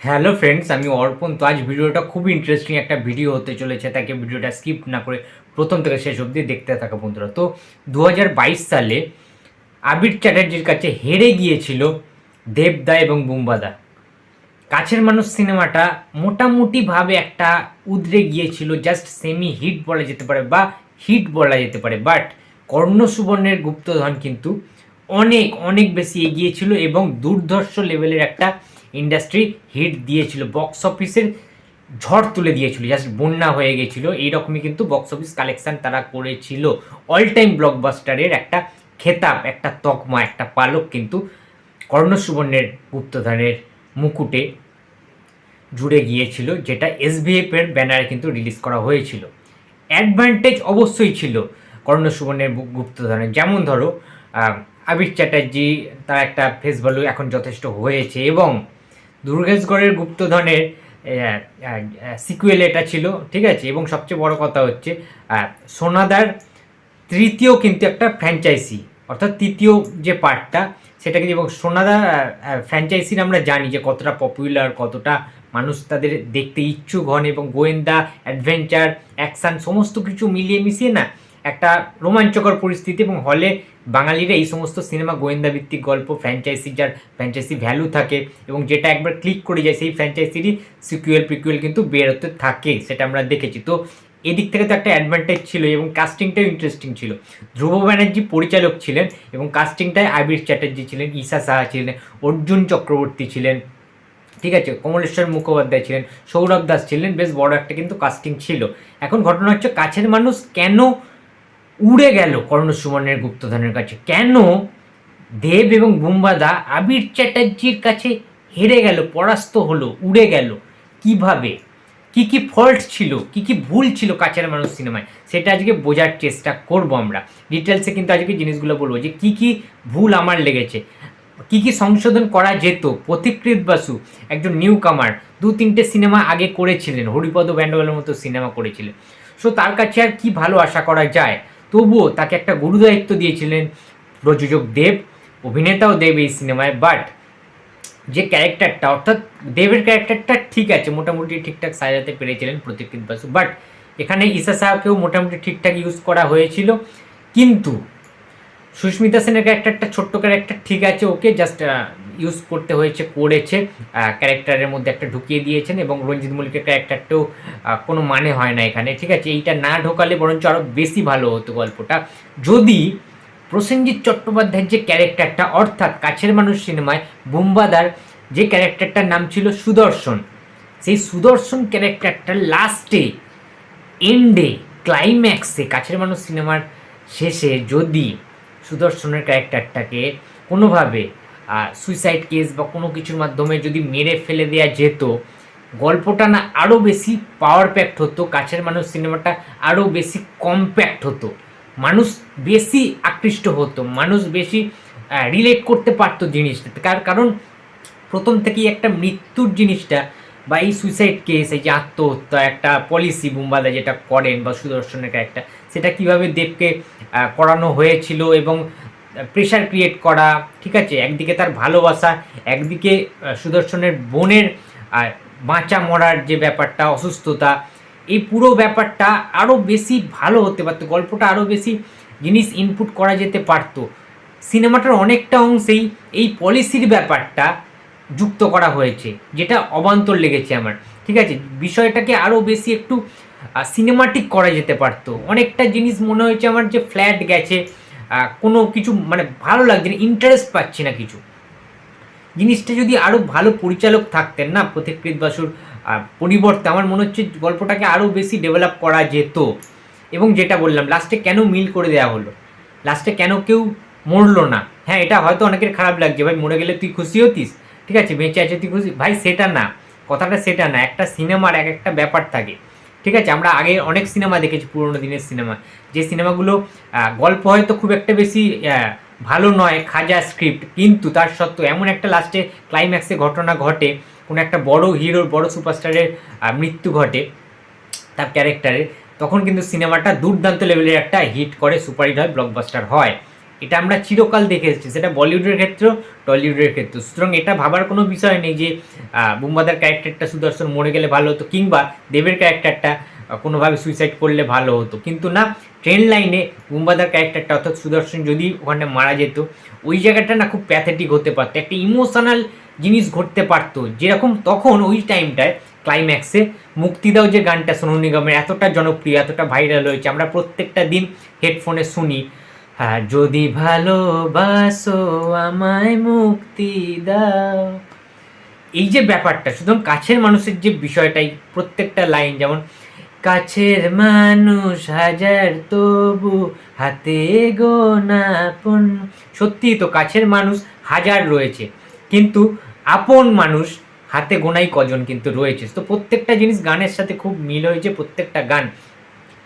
Hello friends, আমি অর্পণ। তো আজ ভিডিওটা খুব ইন্টারেস্টিং একটা ভিডিও হতে চলেছে, তাকে ভিডিওটা স্কিপ না করে প্রথম থেকে শেষ অবধি দেখতে থাকা বন্ধুরা। তো দু হাজার বাইশ সালে আবির চ্যাটার্জির কাছে হেরে গিয়েছিল দেবদা এবং বুম্বাদা। কাছের মানুষ সিনেমাটা মোটামুটিভাবে একটা উদরে গিয়েছিল জাস্ট সেমি হিট বলা যেতে পারে বা হিট বলা যেতে পারে বাট কর্ণ সুবর্ণের গুপ্তধন কিন্তু অনেক অনেক বেশি এগিয়েছিল এবং দুর্ধর্ষ লেভেলের একটা ইন্ডাস্ট্রি হিট দিয়েছিল বক্স অফিসের ঝড় তুলে দিয়েছিল জাস্ট বন্যা হয়ে গেছিল, এইরকমই কিন্তু বক্স অফিস কালেকশান তারা করেছিল। অল টাইম ব্লকবাস্টারের একটা খেতাব, একটা তকমা, একটা পালক কিন্তু কর্ণ সুবর্ণের গুপ্তধনের মুকুটে জুড়ে গিয়েছিল, যেটা এসবিএফ এর ব্যানারে কিন্তু রিলিজ করা হয়েছিল। অ্যাডভান্টেজ অবশ্যই ছিল কর্ণ সুবর্ণের বু- গুপ্তধনের। যেমন ধরো আবির চ্যাটার্জি, তার একটা ফেস ভ্যালু এখন যথেষ্ট হয়েছে এবং দুর্গেশগড়ের গুপ্তধনের সিকুয়েল এটা ছিল, ঠিক আছে? এবং সবচেয়ে বড় কথা হচ্ছে সোনাদার তৃতীয় কিন্তু একটা ফ্র্যাঞ্চাইজি অর্থাৎ তৃতীয় যে পার্টটা সেটা কিন্তু, এবং সোনাদা ফ্র্যাঞ্চাইজির আমরা জানি যে কতটা পপুলার কতটা মানুষ তাদের দেখতে ইচ্ছুক হন, এবং গোয়েন্দা অ্যাডভেঞ্চার অ্যাকশান সমস্ত কিছু মিলিয়ে মিশিয়ে না একটা রোমাঞ্চকর পরিস্থিতি এবং হলে বাঙালিরা এই সমস্ত সিনেমা গোয়েন্দা ভিত্তিক গল্প ফ্র্যাঞ্চাইজি যার ফ্র্যাঞ্চাইজি ভ্যালু থাকে এবং যেটা একবার ক্লিক করে যায়, সেই ফ্র্যাঞ্চাইজিরই সিকুয়েল প্রিকুয়েল কিন্তু বেরোতে থাকে, সেটা আমরা দেখেছি। তো এদিক থেকে তো একটা অ্যাডভান্টেজ ছিল এবং কাস্টিংটাও ইন্টারেস্টিং ছিল। ধ্রুব ব্যানার্জি পরিচালক ছিলেন এবং কাস্টিংটায় আবির চ্যাটার্জি ছিলেন, ঈশা সাহা ছিলেন, অর্জুন চক্রবর্তী ছিলেন, ঠিক আছে, কমলেশ্বর মুখোপাধ্যায় ছিলেন, সৌরভ দাস ছিলেন, বেশ বড় একটা কিন্তু কাস্টিং ছিল। এখন ঘটনা হচ্ছে, কাছের মানুষ কেন উড়ে গেল কর্ণ সুবর্ণের গুপ্তধনের কাছে। কেন? দেব এবং বুম্বাদা আবির চ্যাটার্জির কাছে হেরে গেল, পরাস্ত হলো, উড়ে গেল। কীভাবে? কি কি ফল্ট ছিল? কি কি ভুল ছিল কাছের মানুষ সিনেমায়? সেটা আজকে বোঝার চেষ্টা করব আমরা। ডিটেলসে কিন্তু আজকে জিনিসগুলো বলব যে কি কি ভুল আমার লেগেছে। কি কি সংশোধন করা যেত? পথিকৃত বাসু, একজন নিউ কামার দু তিনটে সিনেমা আগে করেছিলেন। হরিপদ ব্যান্ডওয়ালের মতো সিনেমা করেছিলেন। সো তার কাছে আর কি ভালো আশা করা যায়? তবুও তাকে একটা গুরু দায়িত্ব দিয়েছিলেন প্রযোজক দেব, অভিনেতাও দেব এই সিনেমায় বাট যে ক্যারেক্টারটা, অর্থাৎ দেবের ক্যারেক্টারটা ঠিক আছে, মোটামুটি ঠিকঠাক সাজাতে পেরেছিলেন প্রতীকৃত বাসু বাট এখানে ঈশা সাহাকেও মোটামুটি ঠিকঠাক ইউজ করা হয়েছিল, কিন্তু সুস্মিতা সেনের ক্যারেক্টারটা ছোট্ট ক্যারেক্টার ঠিক আছে, ওকে জাস্ট ইউজ করতে হয়েছে, করেছে ক্যারেক্টারের মধ্যে একটা ঢুকিয়ে দিয়েছেন এবং রঞ্জিত মল্লিকের ক্যারেক্টারটাও কোনো মানে হয় না এখানে, ঠিক আছে? এইটা না ঢোকালে বরঞ্চ আরও বেশি ভালো হতো গল্পটা। যদি প্রসেনজিৎ চট্টোপাধ্যায়ের যে ক্যারেক্টারটা অর্থাৎ কাছের মানুষ সিনেমায়, বুম্বাদার যে ক্যারেক্টারটার নাম ছিল সুদর্শন, সেই সুদর্শন ক্যারেক্টারটা লাস্টে এন্ডে ক্লাইম্যাক্সে কাছের মানুষ সিনেমার শেষে যদি সুদর্শনের ক্যারেক্টারটাকে কোনোভাবে সুইসাইড কেস বা কোনো কিছুর মাধ্যমে যদি মেরে ফেলে দেওয়া যেত, গল্পটা না আরও বেশি পাওয়ার প্যাক্ট হতো, কাছের মানুষ সিনেমাটা আরও বেশি কম্প্যাক্ট হতো। মানুষ বেশি আকৃষ্ট হতো, মানুষ বেশি রিলেট করতে পারতো জিনিসটাতে কার কারণ প্রথম থেকেই একটা মৃত্যুর জিনিসটা বা এই সুইসাইড কেস এই যে আত্মহত্যা, একটা পলিসি বুম্বাদা যেটা করেন বা সুদর্শনের একটা সেটা কীভাবে দেবকে করানো হয়েছিল এবং প্রেশার ক্রিয়েট করা, ঠিক আছে? একদিকে তার ভালোবাসা, একদিকে সুদর্শনের বোনের বাঁচা মরার যে ব্যাপারটা, অসুস্থতা, এই পুরো ব্যাপারটা আরও বেশি ভালো হতে পারতো, গল্পটা আরও বেশি জিনিস ইনপুট করা যেতে পারতো। সিনেমাটার অনেকটা অংশেই এই পলিসির ব্যাপারটা যুক্ত করা হয়েছে, যেটা অবান্তর লেগেছে আমার। ঠিক আছে? বিষয়টাকে আরও বেশি একটু সিনেমাটিক করা যেতে পারতো। অনেকটা জিনিস মনে হয়েছে আমার যে ফ্ল্যাট গেছে কোনো কিছু মানে ভালো লাগছে না ইন্টারেস্ট পাচ্ছি না কিছু। জিনিসটা যদি আরও ভালো পরিচালক থাকতেন না, প্রতিকৃত বাসুর পরিবর্তে আমার মনে হচ্ছে গল্পটাকে আরও বেশি ডেভেলপ করা যেত। এবং যেটা বললাম লাস্টে কেন মিল করে দেওয়া হলো? লাস্টে কেন কেউ মরলো না? হ্যাঁ এটা হয়তো অনেকের খারাপ লাগছে, ভাই মরে গেলে তুই খুশি হতিস? ঠিক আছে, বেঁচে আছে তুই খুশি? ভাই, সেটা না। কথাটা সেটা না, একটা সিনেমার এক একটা ব্যাপার থাকে। ঠিক আছে? আমরা আগে অনেক সিনেমা দেখেছি, পুরোনো দিনের সিনেমা। যে সিনেমাগুলো গল্প হয়তো খুব একটা বেশি ভালো নয়, খাজা স্ক্রিপ্ট কিন্তু তার সত্ত্বেও এমন একটা লাস্টে ক্লাইম্যাক্সে ঘটনা ঘটে, কোনো একটা বড় হিরোর বড় সুপারস্টারের মৃত্যু ঘটে তার ক্যারেক্টারে তখন কিন্তু সিনেমাটা দুর্দান্ত লেভেলের একটা হিট করে সুপারহিট হয় ব্লকবাস্টার হয়। এটা আমরা চিরকাল দেখে এসেছি। সেটা বলিউডের ক্ষেত্রেও, টলিউডের ক্ষেত্রেও। সুতরাং এটা ভাবার কোনো বিষয় নেই যে বুম্বাদার ক্যারেক্টারটা সুদর্শন মরে গেলে ভালো হতো, কিংবা দেবের ক্যারেক্টারটা কোনোভাবে সুইসাইড করলে ভালো হতো। কিন্তু না ট্রেন লাইনে বুম্বাদার ক্যারেক্টারটা, অর্থাৎ সুদর্শন যদি ওখানে মারা যেত, ওই জায়গাটা না খুব প্যাথেটিক হতে পারতো। একটা ইমোশনাল জিনিস ঘটতে পারতো। যেরকম তখন ওই টাইমটায় ক্লাইম্যাক্সে মুক্তি দাও যে গানটা, সোনু নিগমের এতটা জনপ্রিয়, এতটা ভাইরাল হয়েছে, আমরা প্রত্যেকটা দিন হেডফোনে শুনি। হ্যাঁ যদি ভালোবাসো, আমায় মুক্তি দাও। এই যে ব্যাপারটা শুধু কাছের মানুষের যে বিষয়টাই, প্রত্যেকটা লাইন, যেমন, কাছের মানুষ হাজার, তবু হাতে গোনা আপন। সত্যি তো কাছের মানুষ হাজার রয়েছে, কিন্তু আপন মানুষ হাতে গোনাই কজন কিন্তু রয়েছে। তো প্রত্যেকটা জিনিস গানের সাথে খুব মিল হয়েছে, প্রত্যেকটা গান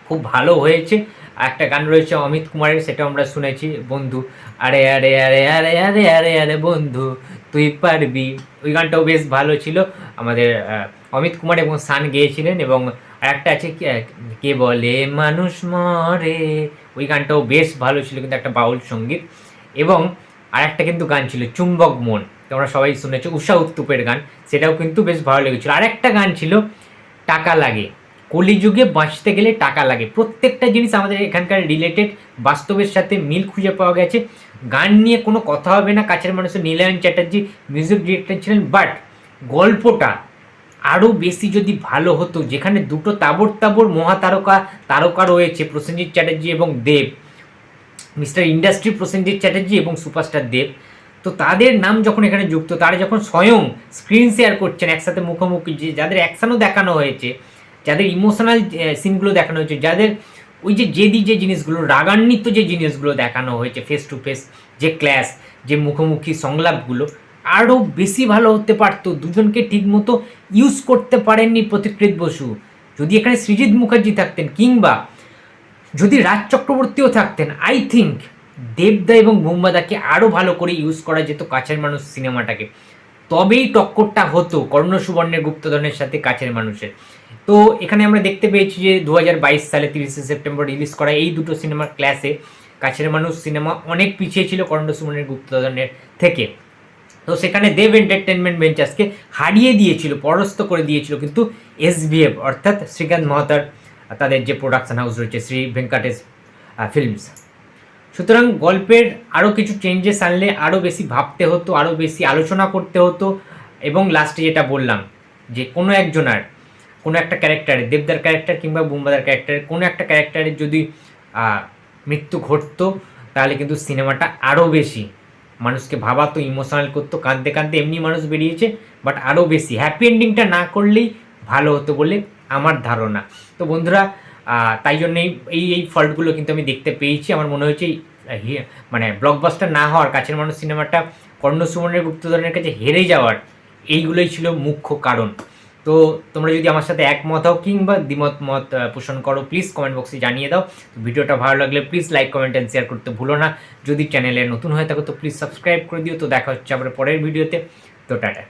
খুব ভালো হয়েছে। আর একটা গান রয়েছে অমিত কুমারের সেটা আমরা শুনেছি, বন্ধু। আরে আরে আরে আরে আরে আরে আরে, বন্ধু, তুই পারবি। ওই গানটাও বেশ ভালো ছিল। আমাদের অমিত কুমার এবং সান গেয়েছিলেন এবং আরেকটা আছে কে- কে বলে মানুষ মরে? ওই গানটাও বেশ ভালো ছিল, কিন্তু একটা বাউল সংগীত। এবং আরেকটা কিন্তু গান ছিল, চুম্বক মন। তোমরা সবাই শুনেছো, উষা উত্তুপের গান। সেটাও কিন্তু বেশ ভালো লেগেছিল। আরেকটা গান ছিল, টাকা লাগে। কলিযুগে বাঁচতে গেলে টাকা লাগে। প্রত্যেকটা জিনিস আমাদের এখানকার রিলেটেড বাস্তবের সাথে মিল খুঁজে পাওয়া গেছে। গান নিয়ে কোনো কথা হবে না, কাছের মানুষের নীলায়ন চ্যাটার্জি মিউজিক ডিরেক্টর ছিলেন বাট গল্পটা আরও বেশি যদি ভালো হতো, যেখানে দুটো তাবর তাবর মহাতারকা, তারকা রয়েছে, প্রসেনজিৎ চ্যাটার্জি এবং দেব, মিস্টার ইন্ডাস্ট্রি প্রসেনজিৎ চ্যাটার্জি এবং সুপারস্টার দেব, তো তাদের নাম যখন এখানে যুক্ত, তারা যখন স্বয়ং স্ক্রিন শেয়ার করছেন একসাথে মুখোমুখি, যে যাদের অ্যাকশনও দেখানো হয়েছে যাদের ইমোশনাল সিনগুলো দেখানো হয়েছে, যাদের ওই যে জেদি যে জিনিসগুলো, রাগান্বিত যে জিনিসগুলো দেখানো হয়েছে ফেস টু ফেস যে ক্ল্যাশ যে মুখোমুখি সংলাপগুলো আরও বেশি ভালো হতে পারতো, দুজনকে ঠিকমতো ইউজ করতে পারেননি প্রতিকৃত বসু। যদি এখানে সৃজিৎ মুখার্জি থাকতেন কিংবা যদি রাজ চক্রবর্তীও থাকতেন আই থিঙ্ক দেবদা এবং বুম্বাদাকে আরও ভালো করে ইউজ করা যেত কাছের মানুষ সিনেমাটাকে তবেই টক্করটা হতো কর্ণ সুবর্ণের গুপ্তধনের সাথে কাছের মানুষের। তো এখানে আমরা দেখতে পেয়েছি যে দু হাজার বাইশ সালে তিরিশে সেপ্টেম্বর রিলিজ করা এই দুটো সিনেমার ক্লাসে কাছের মানুষ সিনেমা অনেক পিছিয়ে ছিল কর্ণ সুবর্ণের গুপ্তধনের থেকে। তো সেখানে দেব এন্টারটেনমেন্ট ভেঞ্চার্সকে হারিয়ে দিয়েছিল পরস্ত করে দিয়েছিল কিন্তু এসবিএফ অর্থাৎ শ্রীকান্ত মহাতার, তাদের যে প্রোডাকশন হাউস রয়েছে, শ্রী ভেঙ্কাটেশ ফিল্মস সুতরাং গল্পের আরও কিছু চেঞ্জেস আনলে আরও বেশি ভাবতে হতো আরও বেশি আলোচনা করতে হতো এবং লাস্টে যেটা বললাম যে কোনো একজনার কোনো একটা ক্যারেক্টারে দেবদার ক্যারেক্টার কিংবা বুম্বাদার ক্যারেক্টারের কোনো একটা ক্যারেক্টারের যদি মৃত্যু ঘটতো, তাহলে কিন্তু সিনেমাটা আরও বেশি মানুষকে ভাবাতো ইমোশনাল করতো, কাঁদতে কাঁদতে এমনি মানুষ বেরিয়েছে বাট আরও বেশি। হ্যাপি এন্ডিংটা না করলেই ভালো হতো বলে আমার ধারণা। তো বন্ধুরা তাই জন্যই এই এই ফল্টগুলো কিন্তু আমি দেখতে পেয়েছি। আমার মনে হয়েছে মানে ব্লকবাস্টার না হওয়ার কাছের মানুষ সিনেমাটা কর্ণ সুবর্ণের গুপ্তধনের কাছে হেরে যাওয়ার এইগুলোই ছিল মুখ্য কারণ। তো তোমরা যদি আমার সাথে একমত হও কিংবা দ্বিমত মত পোষণ করো প্লিজ কমেন্ট বক্সে জানিয়ে দাও। ভিডিওটা ভালো লাগলে please like comment and share করতে ভুলো না। যদি চ্যানেলে নতুন হয়ে থাকো তো প্লিজ সাবস্ক্রাইব করে দিও। তো দেখা হচ্ছে আবার পরের ভিডিওতে। তো টাটা।